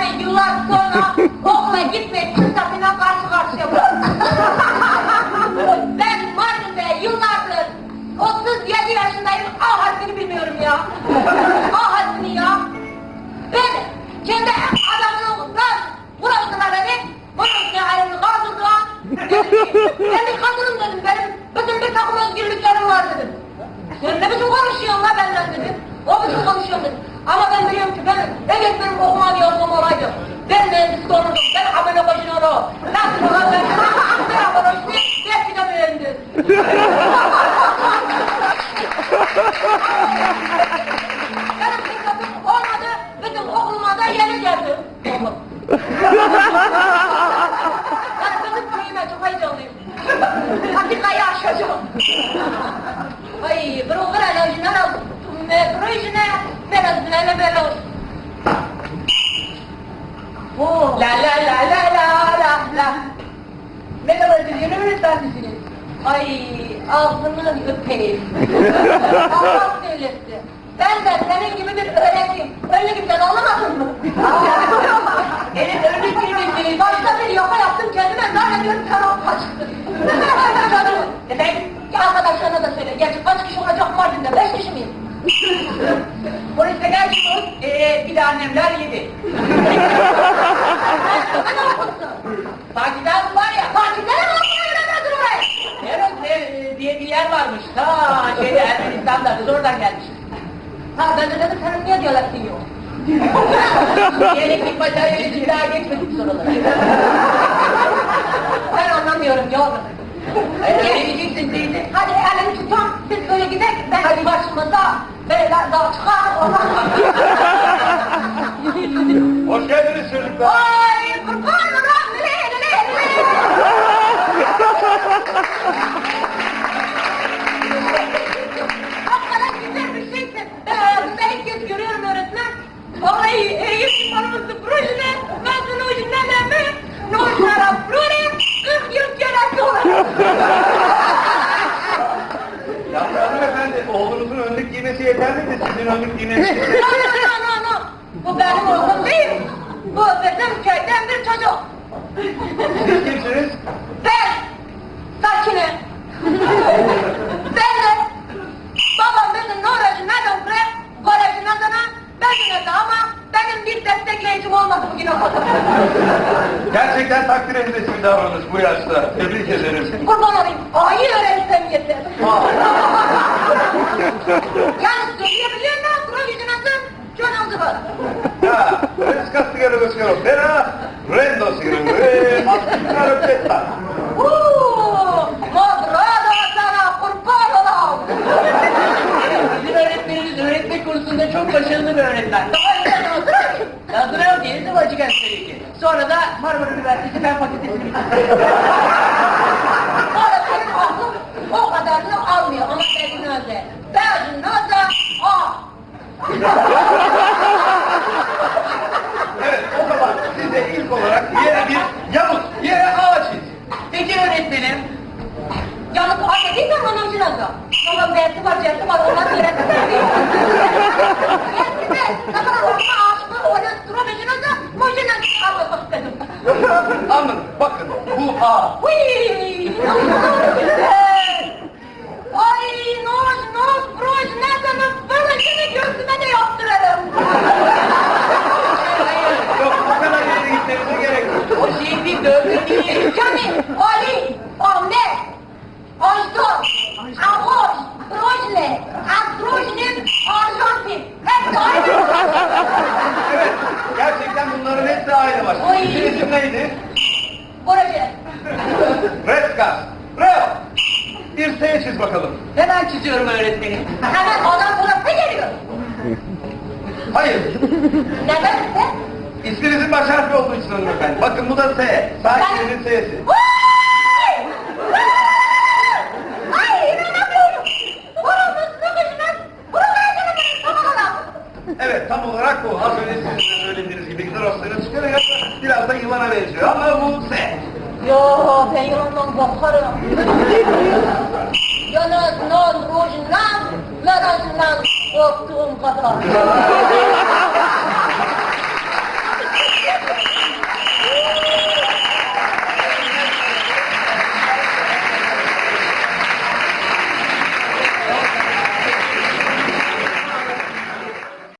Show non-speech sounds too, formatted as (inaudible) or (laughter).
beni yıllar sonra okula gitmek fırsatıyla karşı karşıya bıraktı. (laughs) ben Mardin'de yıllardır 37 yaşındayım, ah haddini bilmiyorum ya. Ah haddini ya. Ben kendi adamımla bıraktılar beni, ne halini kaldırdılar. Dedim ki, ben bir kadınım dedim, benim bütün bir takım özgürlüklerim var dedim. Sen ne biçim konuşuyorsun la benden dedim. O biçim konuşuyorsun dedim. Ama ben biliyorum ki benim, evet benim okuma yolum olaydı. Ben mühendis olurdum, ben amele başına o. Nasıl ola ben, ben amele başına, ben bir de mühendis. Benim fırsatım olmadı, bütün okuluma da yeni geldi. Oğlum. Ben kızım köyüme çok heyecanlıyım. Patikayı aşacağım. Ay, pero gran original, me proyecine, meras ne ne Oh. La la la la la la la. Merhaba, yeni öğretmencisiniz. Ay, ağzını öpeyim. (laughs) Allah söylesin. Ben de senin gibi bir öğrenciyim. Öyle sen anlamadın mı? (laughs) Benim örnek kelimesi. Başta bir yoga yaptım kendime. Zannediyorum kanal kaçtı. Canım. (laughs) Efendim? Arkadaşlarına da söyle. Gerçi kaç kişi olacak Mardin'de? Beş kişi miyim? Poliste gelmişsiniz. Ee, bir de annemler yedi. Takiler var oradan gelmişiz. Ha ben de dedim senin niye diyalektin yok? Diyalektik bataryayı için daha geçmedik soruları. (laughs) ben anlamıyorum yavrum. Geleceksin teyze. Hadi elini tutam, biz böyle gidelim. Ben hadi başımızda böyle daha çıkar ondan projene. Ben sana o yüzden mi? Nojnara proje. 40 yıl görevli olarak. Ya hanımefendi, oğlunuzun önlük giymesi yeterli de sizin önlük giymeniz No no no no no. Bu benim oğlum değil. Bu bizim köyden bir çocuk. Siz kimsiniz? Ben sakine. ben de babam beni Norveç'in okre, kolejin adına ben de ama benim bir destekleyicim olmadı bugüne kadar. (laughs) Gerçekten takdir edilesi bir davranış bu yaşta. Tebrik ederiz. Kurban olayım, ayı öğrensem yeter. yani söyleyebiliyor musun projinin adı? John Aldıvar. Ya, res castigare lo schiero, però rendo sigaro, ma sigaro petta. Uuu, Madrada sana kurban olam. Bizim öğretmenimiz öğretmek konusunda çok başarılı bir öğretmen. Yazdıran diye de Vacı Gazetesi. Sonra da Marmara Üniversitesi Fen Fakültesini bitirdi. Sonra benim aklım o kadarını almıyor ama benim özel. Benim özel, ah. Evet, o zaman size ilk olarak yere bir yamuk, yere ağaç çiz. Peki öğretmenim, Yalnız hak edeyim mi için adı? Babam dersi var, dersi var, ondan öğretmen değil. Dersi de, ne kadar Anladım, bakın bu ağaç. Uy! Ay noz noz broj böyle seni göğsüme de yaptıralım. Yok, bu kadar yere gitmenize gerek yok. o şey bir dövme değil. Yani Ali, Ahmet, Ajdor, Avoş, Brojle, Androjnin, Arjantin. Hep aynı. Gerçekten bunların hepsi aynı var. Oy. Sizin isim neydi? Proje. (laughs) Reskas. Bravo. Bir S çiz bakalım. Hemen çiziyorum öğretmenim. Hemen adam burası geliyor. Hayır. Neden ise? İsminizin baş harfi olduğu için hanımefendi. Bakın bu da S. Sahibinin S'si. Vay! Ay inanamıyorum. Buramız sıkışmış. Buraya gelemeyiz tamam adam. Evet tam olarak bu. Az önce sizin söylediğiniz gibi Grosser'ın çıkarıyor. Biraz da yılana benziyor ama bu S. Yo ben yılandan korkarım. Yalnız non rujundan, larajından korktuğum kadar.